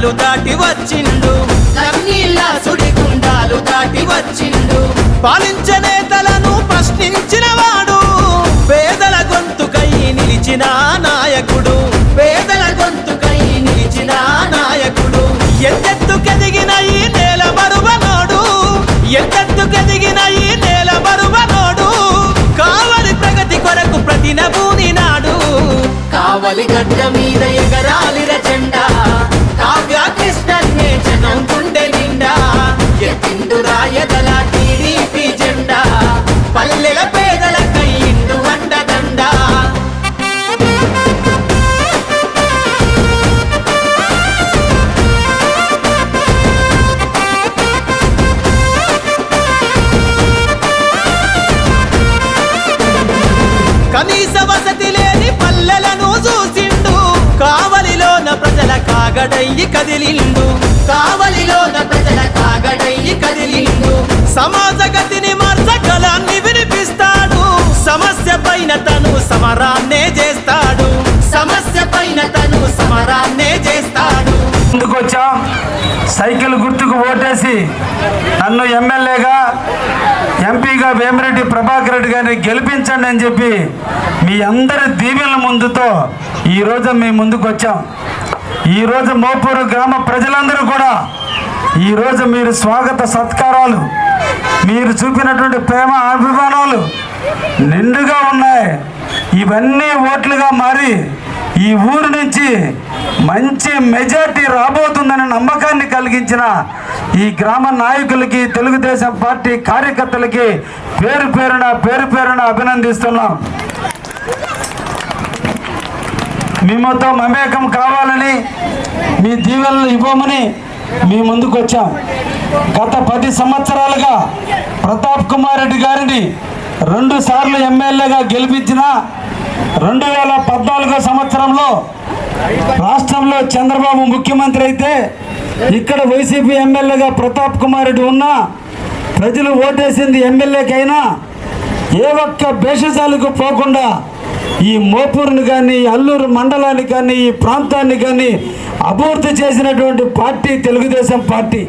సుడిగుండాలు దాటి వచ్చిండు. కన్నీళ్ళ సుడిగుండాలు దాటి వచ్చిండు. పాలించే నేతలను ప్రశ్నించిన వాడు. పేదల గొంతుకై నిలిచిన నాయకుడు. పేదల గొంతుకై నిలిచిన నాయకుడు. ఎంతెత్తుకెదిగిన ఈ నేల మరువనోడు ఎంతెత్తుకెదిగిన ఈ నేల మరువనోడు కావలి ప్రగతి కొరకు ప్రతి నభూని నాడు. కావలి గడ్డ మీద ఎగరాలిర జెండా. కాగడయ్యి కదిలిండు. కావలిలోన ప్రజల కాగడయ్యి కదిలిండు. సమాజ గతిని మార్చగలాన్ని వినిపిస్తాడు. సమస్య పైన తను సమరాన్నే చేస్తాడు. సమస్య పైన తను సమరాన్నే చేస్తాడు. ముందుకు సైకిల్ గుర్తుకు ఓటేసి నన్ను ఎమ్మెల్యేగా ఎంపీగా వేమిరెడ్డి ప్రభాకర్ రెడ్డి గారిని గెలిపించండి అని చెప్పి మీ అందరి దీవెనల ముందుతో ఈరోజు మీ ముందుకు వచ్చాం ఈరోజు మోపూరు గ్రామ ప్రజలందరూ కూడా ఈరోజు మీరు స్వాగత సత్కారాలు మీరు చూపినటువంటి ప్రేమ అభిమానాలు నిండుగా ఉన్నాయి. ఇవన్నీ ఓట్లుగా మారి ఈ ఊరు నుంచి మంచి మెజార్టీ రాబోతుందనే నమ్మకాన్ని కలిగించిన ఈ గ్రామ నాయకులకి తెలుగుదేశం పార్టీ కార్యకర్తలకి పేరు పేరున పేరు పేరున అభినందిస్తున్నాం. మేమతో మమేకం కావాలని మీ దీవెనలు ఇవ్వమని మీ ముందుకు వచ్చాం. గత పది సంవత్సరాలుగా ప్రతాప్ కుమార్ రెడ్డి గారిని రెండు సార్లు ఎమ్మెల్యేగా గెలిపించిన రెండు వేల పద్నాలుగో సంవత్సరంలో రాష్ట్రంలో చంద్రబాబు ముఖ్యమంత్రి అయితే ఇక్కడ వైసీపీ ఎమ్మెల్యేగా ప్రతాప్ కుమార్ రెడ్డి ఉన్నా ప్రజలు ఓటేసింది ఎమ్మెల్యేకైనా ఏ ఒక్క భేషజాలకు పోకుండా ఈ మోపూర్ని కానీ అల్లూరు మండలాన్ని కానీ ఈ ప్రాంతాన్ని కానీ అభివృద్ధి చేసినటువంటి పార్టీ తెలుగుదేశం పార్టీ.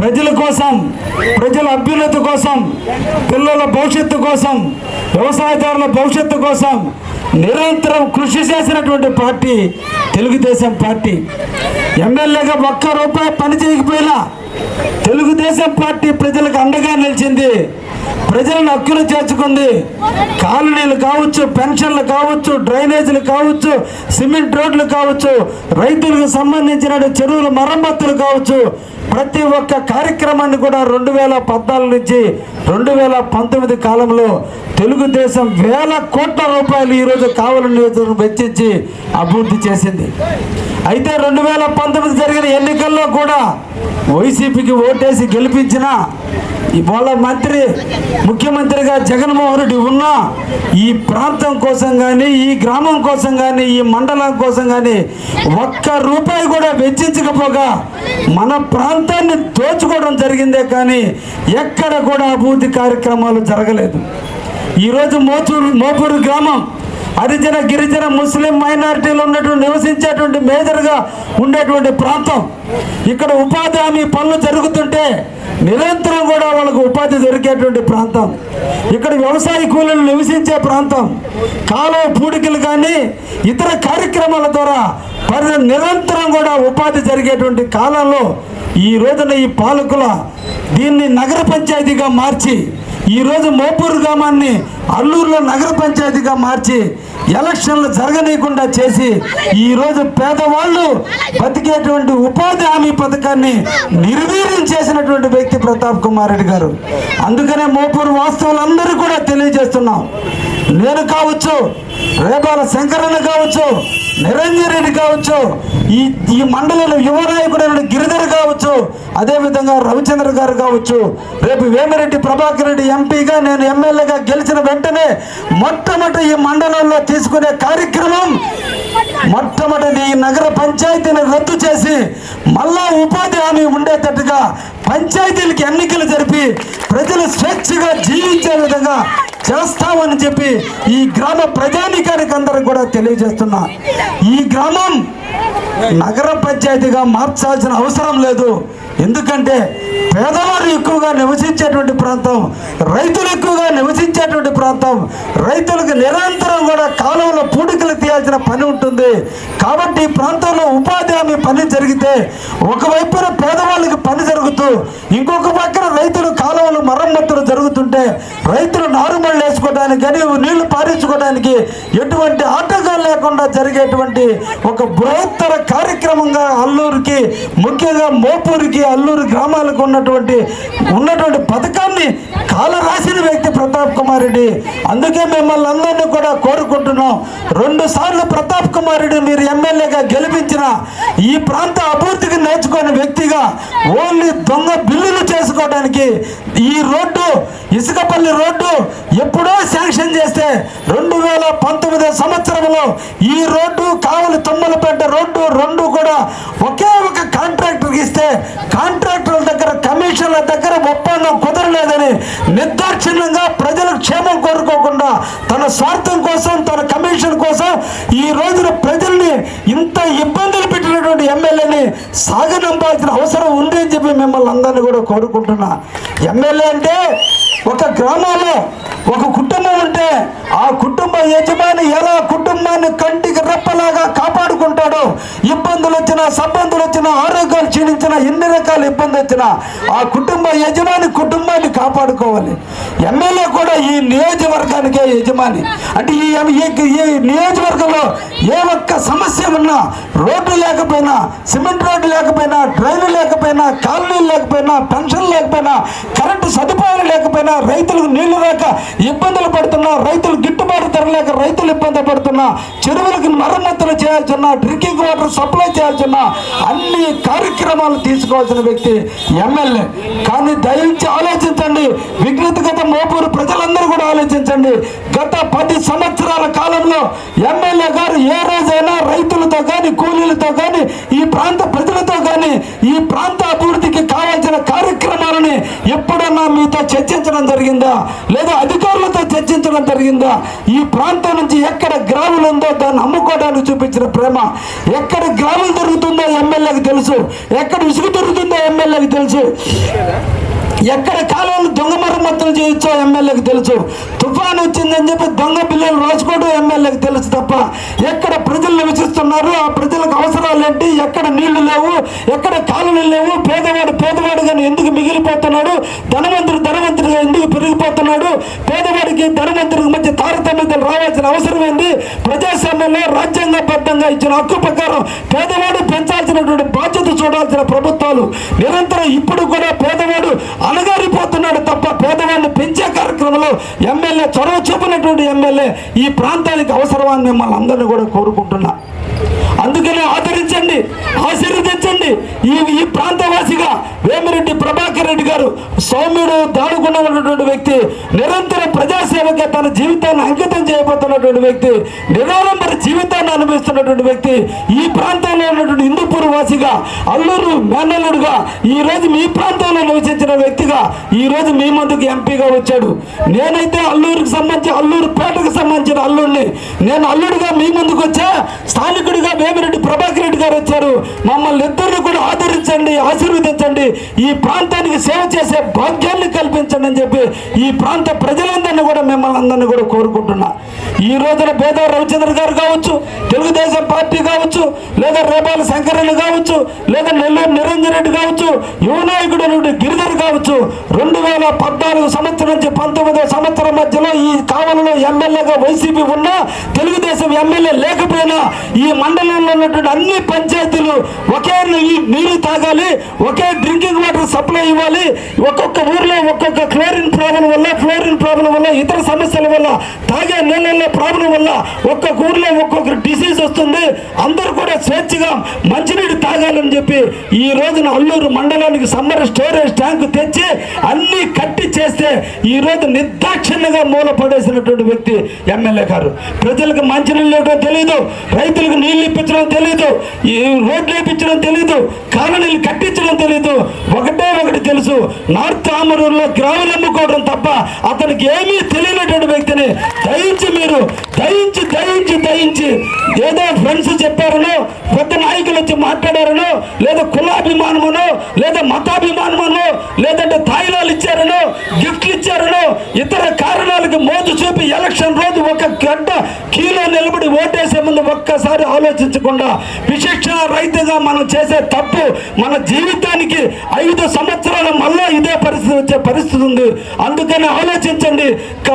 ప్రజల కోసం ప్రజల అభ్యున్నతి కోసం పిల్లల భవిష్యత్తు కోసం వ్యవసాయదారుల భవిష్యత్తు కోసం నిరంతరం కృషి చేసినటువంటి పార్టీ తెలుగుదేశం పార్టీ. ఎమ్మెల్యేగా ఒక్క రూపాయి పని చేయకపోయినా తెలుగుదేశం పార్టీ ప్రజలకు అండగా నిలిచింది ప్రజలను హక్కులు చేర్చుకుంది. కాలనీలు కావచ్చు పెన్షన్లు కావచ్చు డ్రైనేజీలు కావచ్చు సిమెంట్ రోడ్లు కావచ్చు రైతులకు సంబంధించిన చెరువుల మరమ్మతులు కావచ్చు. ప్రతి ఒక్క కార్యక్రమాన్ని కూడా రెండు వేల పద్నాలుగు నుంచి రెండు వేల పంతొమ్మిది కాలంలో తెలుగుదేశం వేల కోట్ల రూపాయలు ఈరోజు కావలి నియోజకవర్గం వెచ్చించి అభివృద్ధి చేసింది. అయితే రెండు వేల పంతొమ్మిది జరిగిన ఎన్నికల్లో కూడా వైసీపీకి ఓటేసి గెలిపించిన ఇవాళ మంత్రి ముఖ్యమంత్రిగా జగన్మోహన్ రెడ్డి ఉన్నా ఈ ప్రాంతం కోసం కానీ ఈ గ్రామం కోసం కానీ ఈ మండలం కోసం కానీ ఒక్క రూపాయి కూడా వెచ్చించకపోగా మన ప్రాంతాన్ని దోచుకోవడం జరిగిందే కానీ ఎక్కడ కూడా అభివృద్ధి కార్యక్రమాలు జరగలేదు. ఈరోజు మోచూరు మోపూరు గ్రామం హరిజన గిరిజన ముస్లిం మైనారిటీలు ఉన్నటువంటి నివసించేటువంటి మేజర్గా ఉండేటువంటి ప్రాంతం. ఇక్కడ ఉపాధి హామీ పనులు జరుగుతుంటే నిరంతరం కూడా వాళ్ళకు ఉపాధి దొరికేటువంటి ప్రాంతం. ఇక్కడ వ్యవసాయ కూలీలు నివసించే ప్రాంతం. కాలువ పూడికలు కానీ ఇతర కార్యక్రమాల ద్వారా పరి నిరంతరం కూడా ఉపాధి జరిగేటువంటి కాలంలో ఈ రోజున ఈ పాలకుల దీన్ని నగర పంచాయతీగా మార్చి ఈరోజు మోపూరు గ్రామాన్ని అల్లూరులో నగర పంచాయతీగా మార్చి ఎలక్షన్లు జరగనీయకుండా చేసి ఈరోజు పేదవాళ్ళు బతికేటువంటి ఉపాధి హామీ పథకాన్ని నిర్వీర్యం చేసినటువంటి వ్యక్తి ప్రతాప్ కుమార్ రెడ్డి గారు. అందుకనే మోపూరు వాస్తవులందరూ కూడా తెలియజేస్తున్నాం. నేను కావచ్చు రేపాల శంకరన్న కావచ్చు నిరంజన్ రెడ్డి కావచ్చు ఈ ఈ మండలంలో యువ నాయకుడైన గిరిధర్ కావచ్చు అదేవిధంగా రవిచంద్ర గారు కావచ్చు రేపు వేమిరెడ్డి ప్రభాకర్ రెడ్డి ఎంపీగా నేను ఎమ్మెల్యేగా గెలిచిన వెంటనే మొట్టమొదటి ఈ మండలంలో తీసుకునే కార్యక్రమం మొట్టమొదటి ఈ నగర పంచాయతీని రద్దు చేసి మళ్ళా ఉపాధి హామీ ఉండేటట్టుగా పంచాయతీలకు ఎన్నికలు జరిపి ప్రజలు స్వేచ్ఛగా జీవించే విధంగా చేస్తామని చెప్పి ఈ గ్రామ ప్రజానికానికి అందరికి కూడా తెలియజేస్తున్నా. ఈ గ్రామం నగర పంచాయతీగా మార్చాల్సిన అవసరం లేదు. ఎందుకంటే పేదవారు ఎక్కువగా నివసించేటువంటి ప్రాంతం రైతులు ఎక్కువగా నివసించేటువంటి ప్రాంతం రైతులకు నిరంతరం కూడా కాలంలో పూడికలు తీయాల్సిన పని ఉంటుంది. కాబట్టి ఈ ప్రాంతంలో ఉపాధి హామీ పని జరిగితే ఒకవైపున పేదవారు పని జరుగుతూ ఇంకొక పక్కన రైతులు కాలువలు మరమ్మతులు జరుగుతుంటే రైతులు నారుమళ్ళు చేసుకోవడానికి కానీ నీళ్ళు పారించుకోవడానికి ఎటువంటి ఆటంకాలు లేకుండా జరిగేటువంటి ఒక బృహత్తర కార్యక్రమంగా అల్లూరికి ముఖ్యంగా మోపూరికి అల్లూరు గ్రామాలకు ఉన్నటువంటి ఉన్నటువంటి పథకాన్ని కాలరాసిన వ్యక్తి ప్రతాప్ కుమార్ రెడ్డి. అందుకే మిమ్మల్ని అందరినీ కూడా కోరుకుంటున్నాం. రెండు సార్లు ప్రతాప్ కుమార్ రెడ్డి మీరు ఎమ్మెల్యేగా గెలిపించిన ఈ ప్రాంత అభివృద్ధికి నేర్చుకునే వ్యక్తిగా ఓన్లీ దొంగ బిల్లులు చేసుకోవడానికి ఈ రోడ్డు ఇసుకపల్లి రోడ్డు ఎప్పుడు శాంక్షన్ చేస్తే రెండు వేల పంతొమ్మిది సంవత్సరంలో ఈ రోడ్డు కావలి తుమ్మలపేట రోడ్డు రెండు కూడా ఒకే ఒక కాంట్రాక్టర్కి ఇస్తే కాంట్రాక్టర్ల దగ్గర కమిషన్ల దగ్గర ఒప్పందం కుదరలేదని నిర్దాక్షిణ్యంగా ప్రజల క్షేమం కోరుకోకుండా తన స్వార్థం కోసం తన కమిషన్ కోసం ఈ రోజున ఇంత ఇబ్బందులు పెట్టినటువంటి ఎమ్మెల్యేని సాగనంపాల్సిన అవసరం ఉంది అని చెప్పి మిమ్మల్ని అందరినీ కూడా కోరుకుంటున్నా. ఎమ్మెల్యే అంటే ఒక గ్రామంలో ఒక కుటుంబం ఉంటే ఆ కుటుంబ యజమాని ఎలా కుటుంబాన్ని కంటికి రెప్పలాగా కాపాడుకుంటాడో వచ్చినా సంబంధులు వచ్చినా ఆరోగ్యాలు క్షీణించినా ఎన్ని రకాల ఇబ్బంది వచ్చినా ఆ కుటుంబ యజమాని కుటుంబాన్ని కాపాడుకోవాలి. ఎమ్మెల్యే కూడా ఈ నియోజకవర్గానికే యజమాని. అంటే ఈ ఈ- ఈ నియోజకవర్గంలో ఏ ఒక్క సమస్య ఉన్నా రోడ్డు లేకపోయినా సిమెంట్ రోడ్డు లేకపోయినా డ్రైన్ లేకపోయినా కాలనీలు లేకపోయినా పెన్షన్ లేకపోయినా కరెంటు సదుపాయాలు లేకపోయినా రైతులకు నీళ్ళు రాక ఇబ్బందులు పడుతున్నా రైతులు గిట్టుబాటు ధర లేక రైతులు ఇబ్బంది పడుతున్నా చెరువులకు మరమ్మతులు చేయాల్సిన డ్రింకింగ్ వాటర్ సప్లై చేయాల్సిన అన్ని కార్యక్రమాలు తీసుకోవాల్సిన వ్యక్తి ఎమ్మెల్యే. కానీ దయించి ఆలోచించండి. విఘ్నతగత మోపూరు ప్రజలందరూ కూడా ఆలోచించండి. గత పది సంవత్సరాల కాలంలో ఎమ్మెల్యే గారు ఏ రోజైనా రైతులతో కానీ కూలీలతో కానీ ఈ ప్రాంత ప్రజలతో కానీ ఈ ప్రాంత అభివృద్ధికి చర్చించడం జరిగిందా? లేదా అధికారులతో చర్చించడం జరిగిందా? ఈ ప్రాంతం నుంచి ఎక్కడ గ్రాములు ఉందో దాన్ని అమ్ముకోవడానికి చూపించిన ప్రేమ ఎక్కడ గ్రాములు దొరుకుతుందో ఎమ్మెల్యేకి తెలుసు. ఎక్కడ ఇసుక దొరుకుతుందో ఎమ్మెల్యేకి తెలుసు. ఎక్కడ కాలువలు దొంగ మరమ్మతులు చేయొచ్చో ఎమ్మెల్యేకి తెలుసు. తుఫాను వచ్చిందని చెప్పి దొంగ పిల్లలు రాసుకోవడం ఎమ్మెల్యేకి తెలుసు తప్ప ఎక్కడ ఏంటి ఎక్కడ నీళ్ళు లేవు ఎక్కడ కాలువలు లేవు పేదవాడు పేదవాడుగానే ఎందుకు మిగిలిపోతున్నాడు ధనవంతుడు ధనవంతుడిగా ఎందుకు పెరిగిపోతున్నాడు పేదవాడికి ధనవంతుడికి మధ్య తారతమ్యతలు రావాల్సిన అవసరం ఏంది? ప్రజాస్వామ్యంలో రాజ్యాంగబద్ధంగా ఇచ్చిన హక్కు ప్రకారం పేదవాడు పెంచాల్సినటువంటి బాధ్యత చూడాల్సిన ప్రభుత్వాలు నిరంతరం ఇప్పుడు కూడా పేదవాడు అణగారిపోతున్నాడు తప్ప పేదవాడిని పెంచే కార్యక్రమంలో ఎమ్మెల్యే చొరవ చూపినటువంటి ఎమ్మెల్యే ఈ ప్రాంతానికి అవసరమని మిమ్మల్ని అందరినీ కూడా కోరుకుంటున్నా. అందుకనే ఆదరించండి ఆశీర్వదించండి. ఈ ఈ ప్రాంతవాసిగా వేమిరెడ్డి ప్రభాకర్ రెడ్డి గారు సౌమ్యుడు దాడుకుండా ఉన్నటువంటి వ్యక్తి నిరంతర ప్రజాసేవకే తన జీవితాన్ని అంకితం చేయబోతున్నటువంటి వ్యక్తి నిరాడంబర జీవితాన్ని అనుభవిస్తున్నటువంటి వ్యక్తి ఈ ప్రాంతంలో ఉన్నటువంటి హిందూపూర్ వాసిగా అల్లూరు మేనల్లుడుగా ఈ రోజు మీ ప్రాంతంలో నివసించిన వ్యక్తిగా ఈ రోజు మీ ముందుకు ఎంపీగా వచ్చాడు. నేనైతే అల్లూరుకి సంబంధించి అల్లూరు పేటకు సంబంధించిన అల్లుడిని. నేను అల్లుడిగా మీ ముందుకు వచ్చా స్థానికుడిగా వేమిరెడ్డి ప్రభాకర్ రెడ్డి గారు వచ్చారు. మమ్మల్ని ఇద్దరిని కూడా ఆదరించండి ఆశీర్వదించండి. ఈ ప్రాంతానికి సేవ చేసే భాగ్యాన్ని కల్పించండి అని చెప్పి ఈ ప్రాంత ప్రజలందరినీ కూడా మిమ్మల్ని అందరినీ కూడా కోరుకుంటున్నా. ఈ రోజున పేద రవిచంద్ర గారు కావచ్చు తెలుగుదేశం పార్టీ కావచ్చు లేదా రేపాల శంకరన్న కావచ్చు లేదా నెల్లూరు నిరంజన్ రెడ్డి కావచ్చు యువ నాయకుడు అయినటువంటి గిరిధర్ కావచ్చు రెండు వేల పద్నాలుగు సంవత్సరం నుంచి పంతొమ్మిదో సంవత్సరం మధ్యలో ఈ కావలలో ఎమ్మెల్యేగా వైసీపీ ఉన్నా తెలుగుదేశం ఎమ్మెల్యే లేకపోయినా ఈ మండలంలో ఉన్నటువంటి అన్ని పంచాయతీలు ఒకే నీరు తాగాలి ఒకే డ్రింకింగ్ వాటర్ సప్లై ఇవ్వాలి. ఒక్కొక్క ఊర్లో ఒక్కొక్క క్లోరిన్ ప్రాబ్లం వల్ల ఫ్లోరిన్ ప్రాబ్లం వల్ల ఇతర సమస్యల వల్ల తాగే నీళ్ళల్లో ప్రాబ్లం వల్ల ఒక్కొక్క ఊర్లో ఒక్కొక్క డిసీజ్ వస్తుంది. అందరూ కూడా స్వేచ్ఛగా మంచినీరు తాగాలని చెప్పి ఈ రోజున అల్లూరు మండలానికి సమ్మర్ స్టోరేజ్ ట్యాంక్ తెచ్చి అన్ని కట్టి చేస్తే ఈ రోజు నిర్దాక్షిణ్యంగా మూల పడేసినటువంటి వ్యక్తి ఎమ్మెల్యే గారు. ప్రజలకు మంచినీళ్ళు ఇవ్వడం తెలియదు రైతులకు నీళ్ళు ఇప్పించడం తెలియదు ఈ రోడ్లు వేయించడం తెలియదు కాలనీలు కట్టించడం తెలియదు ఒకటే ఒకటి తెలుసు నార్త్ ఆమరూరులో గ్రాములు అమ్ముకోవడం తప్ప అతనికి ఏమీ తెలియనటువంటి వ్యక్తిని దయించి మీరు దయించి దయించి దయించి ఏదో ఫ్రెండ్స్ చెప్పారనో పెద్ద నాయకులు వచ్చి మాట్లాడారనో లేదా కులాభిమానమనో లేదా మతాభిమానమనో లేదంటే తాయిలాలు ఇచ్చారనో గిఫ్ట్లు ఇచ్చారనో ఇతర కారణాలకు మోజు చూపి ఎలక్షన్ రోజు ఒక గంట కీలో నిలబడి ఓటేసే ముందు ఒక్కసారి ఆలోచించకుండా విచక్షణ రైతుగా మనం చేసే తప్పు మన జీవితానికి ఐదు సంవత్సరాల మళ్ళా ఇదే పరిస్థితి వచ్చే పరిస్థితి ఉంది. అందుకని ఆలోచించండి.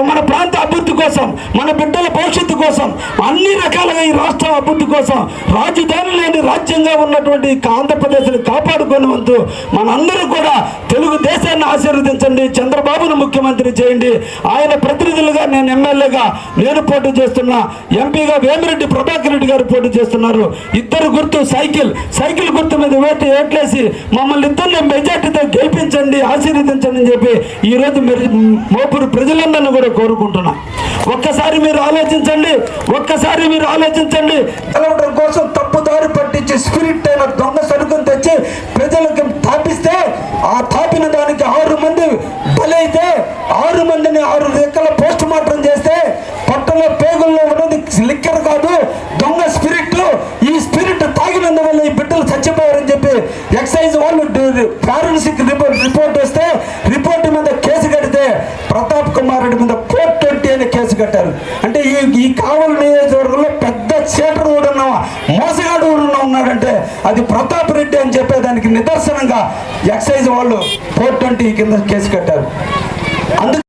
మన ప్రాంత అభివృద్ధి కోసం మన బిడ్డల భవిష్యత్తు కోసం అన్ని రకాలుగా ఈ రాష్ట్రం అభివృద్ధి కోసం రాజధాని లేని రాజ్యంగా ఉన్నటువంటి ఆంధ్రప్రదేశ్ని కాపాడుకునే వంతు మనందరూ కూడా తెలుగుదేశం దేశాన్ని ఆశీర్వదించండి. చంద్రబాబును ముఖ్యమంత్రి చేయండి. ఆయన ప్రతినిధులుగా నేను ఎమ్మెల్యేగా నేను పోటీ చేస్తున్నా. ఎంపీగా వేమిరెడ్డి ప్రభాకర్ రెడ్డి గారు పోటీ చేస్తున్నారు. ఇద్దరు గుర్తు సైకిల్ సైకిల్ గుర్తు మీద వేటి ఏట్లేసి మమ్మల్ని ఇద్దరిని మెజార్టీతో గెలిపించండి ఆశీర్వదించండి అని చెప్పి ఈ రోజు మీరు మోపురు ప్రజలందరినీ కూడా కోరుకుంటున్నా. ఒక్కసారి మీరు ఆలోచించండి. ఒక్కసారి మీరు ఆలోచించండి. కోసం తప్పుదారి పట్టించి స్పిరిట్ అయిన దొంగ సరుకును తెచ్చి ప్రజలకు తాపిస్తే ఆ తాపిన దానికి ఆరు మంది బలైతే ఆరు మందిని ఆరు రెక్కల పోస్ట్ మార్టం చేస్తే పట్టలో పేగుల్లో ఉన్నది లిక్కర్ కాదు దొంగ స్పిరిట్ ఈ స్పిరిట్ తాగినందువల్ల ఈ బిడ్డలు చచ్చిపోయారని చెప్పి ఎక్సైజ్ వాళ్ళు ఫారెన్సిక్ రిపోర్ట్ రిపోర్ట్ వస్తే రిపోర్ట్ మీద కేసు కడితే ప్రతాప్ కుమార్ రెడ్డి మీద ఫోర్ ట్వంటీ అని కేసు కట్టారు. అంటే ఈ ఈ కావలి నియోజకవర్గంలో పెద్ద చీటర్ కూడా మోసగాడు కూడా ఉన్నాడంటే అది ప్రతాప్ రెడ్డి అని చెప్పేదానికి నిదర్శనంగా ఎక్సైజ్ వాళ్ళు ఫోర్ ట్వంటీ కింద కేసు కట్టారు. అందుకే